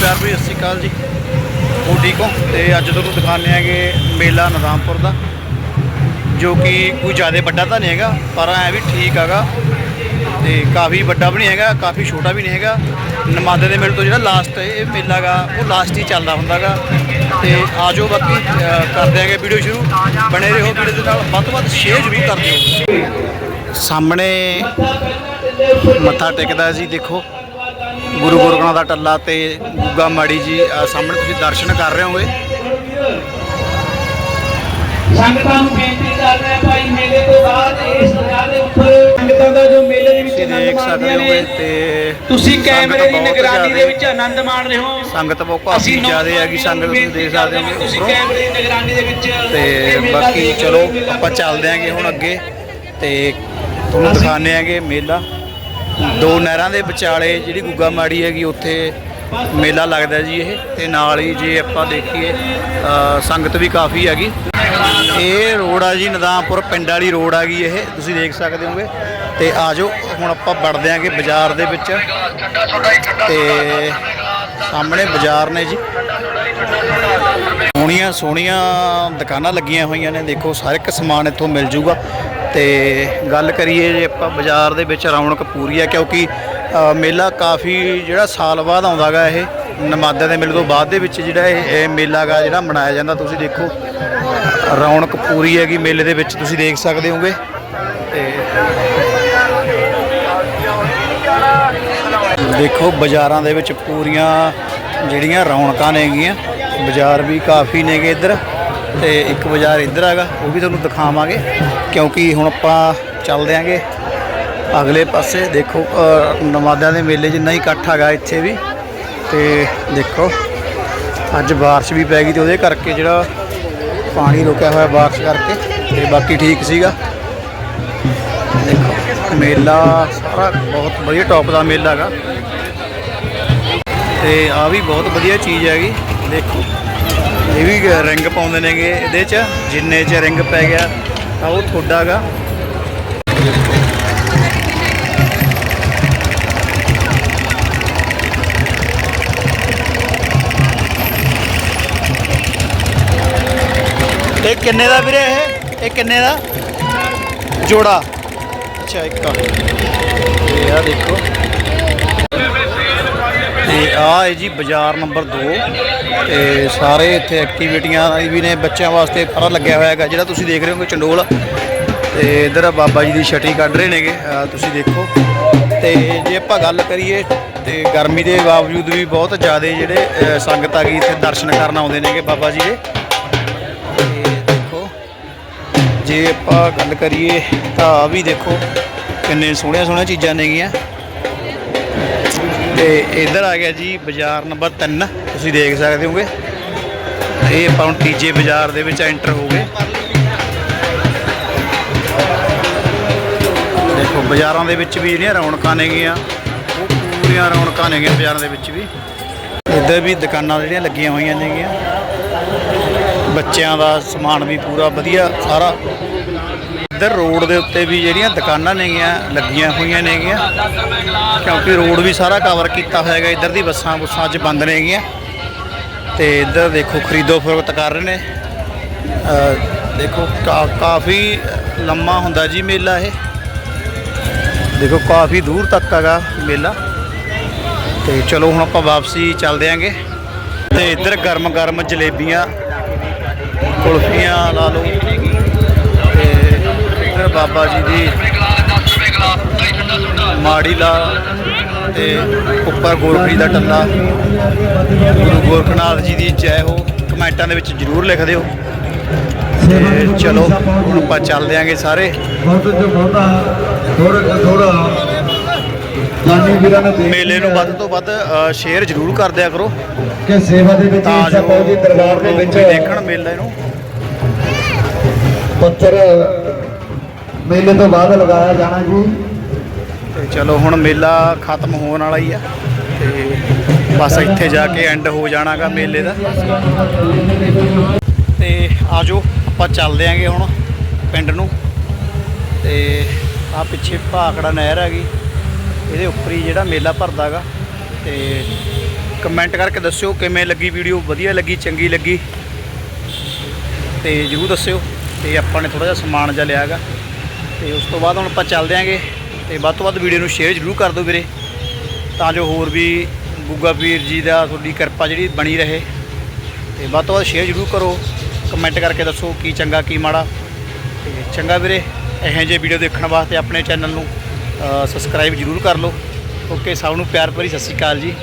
ਪਿਆਰ ਭਰੀ ਸਤਿ ਸ਼੍ਰੀ ਅਕਾਲ ਜੀ। ਹੋ ਠੀਕ ਹੋ? ਤੇ ਅੱਜ ਤੁਹਾਨੂੰ ਦਿਖਾਉਂਦੇ ਆਂਗੇ ਮੇਲਾ ਨਦਾਮਪੁਰ ਦਾ, ਜੋ ਕਿ ਕੋਈ ਜ਼ਿਆਦਾ ਵੱਡਾ ਤਾਂ ਨਹੀਂ ਹੈਗਾ, ਪਰ ਐ ਵੀ ਠੀਕ ਹੈਗਾ। ਤੇ ਕਾਫੀ ਵੱਡਾ ਵੀ ਨਹੀਂ ਹੈਗਾ, ਕਾਫੀ ਛੋਟਾ ਵੀ ਨਹੀਂ ਹੈਗਾ। ਨਮਾਦੇ ਦੇ ਮੇਲੇ ਤੋਂ ਜਿਹੜਾ ਲਾਸਟ ਇਹ ਮੇਲਾ ਗਾ ਉਹ ਲਾਸਟ ਹੀ ਚੱਲਦਾ ਹੁੰਦਾਗਾ ਤੇ ਆਜੋ ਬਾਕੀ ਕਰਦੇ ਆਂਗੇ ਵੀਡੀਓ ਸ਼ੁਰੂ। ਬਣੇ ਰਹੋ ਵੀਡੀਓ ਦੇ ਨਾਲ, ਵੱਧ ਤੋਂ ਵੱਧ ਸ਼ੇਅਰ ਵੀ ਕਰ ਦਿਓ। ਸਾਹਮਣੇ ਮੱਥਾ ਟੇਕਦਾ ਜੀ, ਦੇਖੋ। ਗੁਰੂ ਗੋਰਖਨਾਥ ਦਾ ਟੱਲਾ ਤੇ ਗੁੱਗਾ ਮਾੜੀ ਜੀ ਸਾਹਮਣੇ ਤੁਸੀਂ ਦਰਸ਼ਨ ਕਰ ਰਹੇ ਹੋਗੇ। ਸੰਗਤਾਂ ਨੂੰ ਬੇਨਤੀ ਕਰ ਰਿਹਾ ਭਾਈ ਮੇਲੇ ਤੋਂ ਬਾਅਦ ਇਸ ਦਰਿਆ ਦੇ ਉੱਪਰ ਸੰਗਤਾਂ ਦਾ ਜੋ ਮੇਲੇ ਦੇ ਵਿੱਚ ਆਨੰਦ ਦੇਖ ਸਕਦੇ ਮਾਣਦੀਆਂ ਹੋਗੇ ਨੇ ਤੇ ਤੁਸੀਂ ਸੰਗਤ ਕੈਮਰੇ ਦੀ ਬਹੁਤ ਨਿਗਰਾਨੀ ਦੇ ਜ਼ਿਆਦੇ- ਵਿੱਚ ਆਨੰਦ ਮਾਣ ਰਹੇ ਹੋ। ਸੰਗਤ ਬਹੁਤ ਕਾਫੀ ਜ਼ਿਆਦਾ ਹੈਗੀ ਸੰਗਤ ਤੁਸੀਂ ਦੇਖ ਸਕਦੇ ਤੁਸੀਂ ਕੈਮਰੇ ਦੀ ਨਿਗਰਾਨੀ ਦੇ ਵਿੱਚ ਤੇ ਬਾਕੀ ਚਲੋ ਹੋ, ਆਪਾਂ ਚੱਲਦੇ ਆਂਗੇ ਹੁਣ ਅੱਗੇ ਤੇ ਤੁਹਾਨੂੰ ਦਿਖਾਉਂਦੇ ਆਂਗੇ ਮੇਲਾ। ਦੋ ਨਹਿਰਾਂ ਦੇ ਵਿਚਾਲੇ ਜਿਹੜੀ ਗੁੱਗਾ ਮਾੜੀ ਹੈਗੀ, ਉੱਥੇ ਮੇਲਾ ਲੱਗਦਾ ਜੀ ਇਹ, ਤੇ ਨਾਲ ਹੀ ਜੇ ਆਪਾਂ ਦੇਖੀਏ ਸੰਗਤ ਵੀ ਕਾਫੀ ਹੈਗੀ। ਇਹ ਰੋਡ ਆ ਜੀ ਨਦਾਮਪੁਰ ਪਿੰਡ ਵਾਲੀ ਰੋਡ ਆ ਗਈ ਇਹ, ਤੁਸੀਂ ਦੇਖ ਸਕਦੇ ਹੋਗੇ ਤੇ ਆਜੋ ਹੁਣ ਆਪਾਂ ਵੜਦੇ ਆਂਗੇ ਬਾਜ਼ਾਰ ਦੇ ਵਿੱਚ। ਤੇ ਸਾਹਮਣੇ ਬਾਜ਼ਾਰ ਨੇ ਜੀ। ਸੋਹਣੀਆਂ ਸੋਹਣੀਆਂ ਦੁਕਾਨਾਂ ਲੱਗੀਆਂ ਹੋਈਆਂ ਨੇ, ਦੇਖੋ, ਹਰ ਇੱਕ ਸਮਾਨ ਇੱਥੋਂ ਮਿਲ ਜੂਗਾ। ਤੇ ਗੱਲ ਕਰੀਏ ਜੇ ਆਪਾਂ ਬਾਜ਼ਾਰ ਦੇ ਵਿੱਚ ਰੌਣਕ ਪੂਰੀ ਹੈ, ਕਿਉਂਕਿ ਮੇਲਾ ਕਾਫੀ ਜਿਹੜਾ ਸਾਲ ਬਾਅਦ ਆਉਂਦਾਗਾ ਇਹ, ਨਮਾਦੇ ਦੇ ਮੇਲੇ ਤੋਂ ਬਾਅਦ ਦੇ ਵਿੱਚ ਜਿਹੜਾ ਇਹ ਇਹ ਮੇਲਾ ਗਾ ਜਿਹੜਾ ਮਨਾਇਆ ਜਾਂਦਾ, ਤੁਸੀਂ ਦੇਖੋ। ਰੌਣਕ ਪੂਰੀ ਹੈਗੀ ਮੇਲੇ ਦੇ ਵਿੱਚ, ਤੁਸੀਂ ਦੇਖ ਸਕਦੇ ਹੋਗੇ। ਤੇ ਦੇਖੋ, ਬਾਜ਼ਾਰਾਂ ਦੇ ਵਿੱਚ ਪੂਰੀਆਂ ਜਿਹੜੀਆਂ ਰੌਣਕਾਂ ਨੇਗੀਆਂ, ਬਾਜ਼ਾਰ ਵੀ ਕਾਫੀ ਨੇਗੇ ਇੱਧਰ। ਤੇ ਇੱਕ ਬਾਜ਼ਾਰ ਇੱਧਰ ਹੈਗਾ ਉਹ ਵੀ ਤੁਹਾਨੂੰ ਦਿਖਾਵਾਂਗੇ ਕਿਉਂਕਿ ਹੁਣ ਆਪਾਂ ਚੱਲਦੇ ਆਂਗੇ ਅਗਲੇ ਪਾਸੇ। ਦੇਖੋ ਅ, ਦੇ ਮੇਲੇ ਜਿੰਨਾ ਹੀ ਇਕੱਠ ਹੈਗਾ ਇੱਥੇ ਵੀ। ਤੇ ਦੇਖੋ ਅੱਜ ਬਾਰਿਸ਼ ਵੀ ਪੈ ਗਈ ਤੇ ਉਹਦੇ ਕਰਕੇ ਜਿਹੜਾ ਪਾਣੀ ਰੁਕਿਆ ਹੋਇਆ ਬਾਰਿਸ਼ ਕਰਕੇ ਤੇ ਬਾਕੀ ਠੀਕ ਸੀਗਾ। ਦੇਖੋ ਮੇਲਾ ਸਾਰਾ ਬਹੁਤ ਵਧੀਆ ਟੌਪ ਦਾ ਮੇਲਾ ਹੈਗਾ। ਤੇ ਆ ਵੀ ਬਹੁਤ ਵਧੀਆ ਚੀਜ਼ ਹੈਗੀ ਦੇਖੋ। ਇਹ ਵੀ ਰਿੰਗ ਪਾਉਂਦੇ ਨੇਗੇ ਇਹਦੇ 'ਚ, ਜਿੰਨੇ 'ਚ ਰਿੰਗ ਪੈ ਗਿਆ, ਤਾਂ ਉਹ ਤੁਹਾਡਾ ਇਹ ਕਿੰਨੇ ਦਾ ਵੀਰੇ ਇਹ? ਇਹ ਕਿੰਨੇ ਦਾ? ਜੋੜਾ। ਅੱਛਾ, ਇੱਕ ਇਹ ਆ ਦੇਖੋ। ਤੇ ਆਹ ਹੈ ਜੀ ਬਾਜ਼ਾਰ ਨੰਬਰ 2 ਤੇ ਸਾਰੇ ਇੱਥੇ ਐਕਟੀਵਿਟੀਆਂ ਵੀ ਨੇ ਬੱਚਿਆਂ ਵਾਸਤੇ ਸਾਰਾ ਲੱਗਿਆ ਹੋਇਆ ਹੈਗਾ, ਜਿਹੜਾ ਤੁਸੀਂ ਦੇਖ ਰਹੇ ਹੋਗੇ ਚੰਡੋਲ। ਤੇ ਇਧਰ ਬਾਬਾ ਜੀ ਦੀ ਛਟੀ ਕੱਢ ਰਹੇ ਨੇਗੇ ਤੁਸੀਂ ਦੇਖੋ। ਤੇ ਜੇ ਆਪਾਂ ਗੱਲ ਕਰੀਏ ਤੇ ਗਰਮੀ ਦੇ ਬਾਵਜੂਦ ਵੀ ਬਹੁਤ ਜ਼ਿਆਦਾ ਜਿਹੜੇ ਸੰਗਤ ਆ ਗਈ, ਇੱਥੇ ਦਰਸ਼ਨ ਕਰਨ ਆਉਂਦੇ ਨੇਗੇ ਬਾਬਾ ਜੀ ਦੇ। ਤੇ ਦੇਖੋ, ਜੇ ਆਪਾਂ ਗੱਲ ਕਰੀਏ ਤਾਂ ਆ ਵੀ ਦੇਖੋ, ਕਿੰਨੇ ਸੋਹਣੀਆਂ ਸੋਹਣੀਆਂ ਚੀਜ਼ਾਂ ਨੇਗੀਆਂ। ਤੇ ਇੱਧਰ ਆ ਗਿਆ ਜੀ ਬਾਜ਼ਾਰ ਨੰਬਰ 3 ਤੁਸੀਂ ਦੇਖ ਸਕਦੇ ਹੋਗੇ। ਇਹ ਆਪਾਂ ਹੁਣ ਤੀਜੇ ਬਾਜ਼ਾਰ ਦੇ ਵਿੱਚ ਐਂਟਰ ਹੋ ਗਏ। ਦੇਖੋ, ਬਾਜ਼ਾਰਾਂ ਦੇ ਵਿੱਚ ਵੀ ਜਿਹੜੀਆਂ ਰੌਣਕਾਂ ਨੇਗੀਆਂ, ਉਹ ਪੂਰੀਆਂ ਰੌਣਕਾਂ ਨੇਗੀਆਂ ਬਾਜ਼ਾਰਾਂ ਦੇ ਵਿੱਚ ਵੀ। ਇੱਧਰ ਵੀ ਦੁਕਾਨਾਂ ਜਿਹੜੀਆਂ ਲੱਗੀਆਂ ਹੋਈਆਂ ਨੇਗੀਆਂ। ਬੱਚਿਆਂ ਦਾ ਸਮਾਨ ਵੀ ਪੂਰਾ ਵਧੀਆ, ਸਾਰਾ ਇੱਧਰ ਰੋਡ ਦੇ ਉੱਤੇ ਵੀ ਜਿਹੜੀਆਂ ਦੁਕਾਨਾਂ ਨੇਗੀਆਂ, ਲੱਗੀਆਂ ਹੋਈਆਂ ਨੇਗੀਆਂ, ਕਿਉਂਕਿ ਰੋਡ ਵੀ ਸਾਰਾ ਕਵਰ ਕੀਤਾ ਹੋਇਆ ਹੈਗਾ ਇੱਧਰ ਦੀ ਬੱਸਾਂ ਬੁੱਸਾਂ ਅੱਜ ਬੰਦ ਨੇਗੀਆਂ। ਤੇ ਇੱਧਰ ਦੇਖੋ, ਖਰੀਦੋ ਫਰੋਖਤ ਕਰ ਰਹੇ ਨੇ। ਦੇਖੋ, ਕਾ- ਕਾਫੀ ਲੰਮਾ ਹੁੰਦਾ ਜੀ ਮੇਲਾ ਇਹ। ਦੇਖੋ, ਕਾਫੀ ਦੂਰ ਤੱਕ ਹੈਗਾ ਮੇਲਾ। ਤੇ ਚਲੋ, ਹੁਣ ਆਪਾਂ ਵਾਪਸੀ ਚੱਲਦੇ ਆਂਗੇ। ਤੇ ਇੱਧਰ ਗਰਮ ਗਰਮ ਜਲੇਬੀਆਂ, ਕੁਲਫੀਆਂ ਲਾ ਲਓ। ਬਾਬਾ ਜੀ ਦੀ ਮਾੜੀ ਲਾ ਤੇ ਉੱਪਰ ਗੋਰਖੜੀ ਦਾ ਟੱਲਾ। ਗੁਰੂ ਗੋਰਖਨਾਥ ਜੀ ਦੀ ਜੈ ਹੋ ਕਮੈਂਟਾਂ ਦੇ ਵਿੱਚ ਜਰੂਰ ਲਿਖ ਦਿਓ। ਤੇ ਚਲੋ ਹੁਣ ਆਪਾਂ ਚੱਲਦੇ ਆਂਗੇ ਸਾਰੇ। ਬਹੁਤ ਜੋ ਬਹੁਤਾ ਥੋੜਾ ਥੋੜਾ ਜਾਨੀ ਵੀਰਾਂ ਨੂੰ ਬੇਨਤੀ ਮੇਲੇ ਨੂੰ ਵੱਧ ਤੋਂ ਵੱਧ ਸ਼ੇਅਰ ਜਰੂਰ ਕਰ ਦਿਆ ਕਰੋ। ਕਿ ਸੇਵਾ ਦੇ ਵਿੱਚ ਜੋ ਪਾਉ ਦੀ ਦਰਬਾਰ ਦੇ ਵਿੱਚ ਦੇਖਣ ਮੇਲੇ ਨੂੰ। ਪੱਤਰ ਮੇਲੇ ਤੋਂ ਬਾਅਦ ਲਗਾਇਆ ਜਾਣਾ ਜੀ। ਤੇ ਚਲੋ ਹੁਣ ਮੇਲਾ ਖਤਮ ਹੋਣ ਵਾਲਾ ਹੀ ਆ ਤੇ ਬਸ ਇੱਥੇ ਜਾ ਕੇ ਐਂਡ ਹੋ ਜਾਣਾਗਾ ਮੇਲੇ ਦਾ। ਤੇ ਆਜੋ, ਆਪਾਂ ਚੱਲਦੇ ਆਂਗੇ ਹੁਣ ਪਿੰਡ ਨੂੰ। ਤੇ ਆ ਪਿੱਛੇ ਭਾਖੜਾ ਨਹਿਰ ਹੈਗੀ, ਇਹਦੇ ਉੱਪਰ ਹੀ ਜਿਹੜਾ ਮੇਲਾ ਭਰਦਾਗਾ। ਤੇ ਕਮੈਂਟ ਕਰਕੇ ਦੱਸਿਓ ਕਿਵੇਂ ਲੱਗੀ ਵੀਡੀਓ ਵਧੀਆ ਲੱਗੀ, ਚੰਗੀ ਲੱਗੀ। ਤੇ ਜਰੂਰ ਦੱਸਿਓ, ਤੇ ਆਪਾਂ ਨੇ ਥੋੜਾ ਜਿਹਾ ਸਮਾਨ ਜਿਹਾ ਲਿਆਗਾ। ਤੇ ਉਸ ਤੋਂ ਬਾਅਦ ਹੁਣ ਆਪਾਂ ਚੱਲਦੇ ਆਂਗੇ ਤੇ ਵੱਧ ਤੋਂ ਵੱਧ ਵੀਡੀਓ ਨੂੰ ਸ਼ੇਅਰ ਜਰੂਰ ਕਰ ਦਿਓ ਵੀਰੇ, ਤਾਂ ਜੋ ਹੋਰ ਵੀ ਗੁੱਗਾ ਵੀਰ ਜੀ ਦਾ ਤੁਹਾਡੀ ਕਿਰਪਾ ਜਿਹੜੀ ਬਣੀ ਰਹੇ। ਤੇ ਵੱਧ ਤੋਂ ਵੱਧ ਸ਼ੇਅਰ ਜਰੂਰ ਕਰੋ ਕਮੈਂਟ ਕਰਕੇ ਦੱਸੋ ਕੀ ਚੰਗਾ, ਕੀ ਮਾੜਾ। ਤੇ ਚੰਗਾ ਵੀਰੇ, ਇਹੋ ਜਿਹੇ ਵੀਡੀਓ ਦੇਖਣ ਵਾਸਤੇ ਆਪਣੇ ਚੈਨਲ ਨੂੰ ਸਬਸਕ੍ਰਾਈਬ ਜਰੂਰ ਕਰ ਲਓ। ਓਕੇ, ਸਭ ਨੂੰ ਪਿਆਰ ਭਰੀ ਸਤਿ ਸ਼੍ਰੀ ਅਕਾਲ ਜੀ।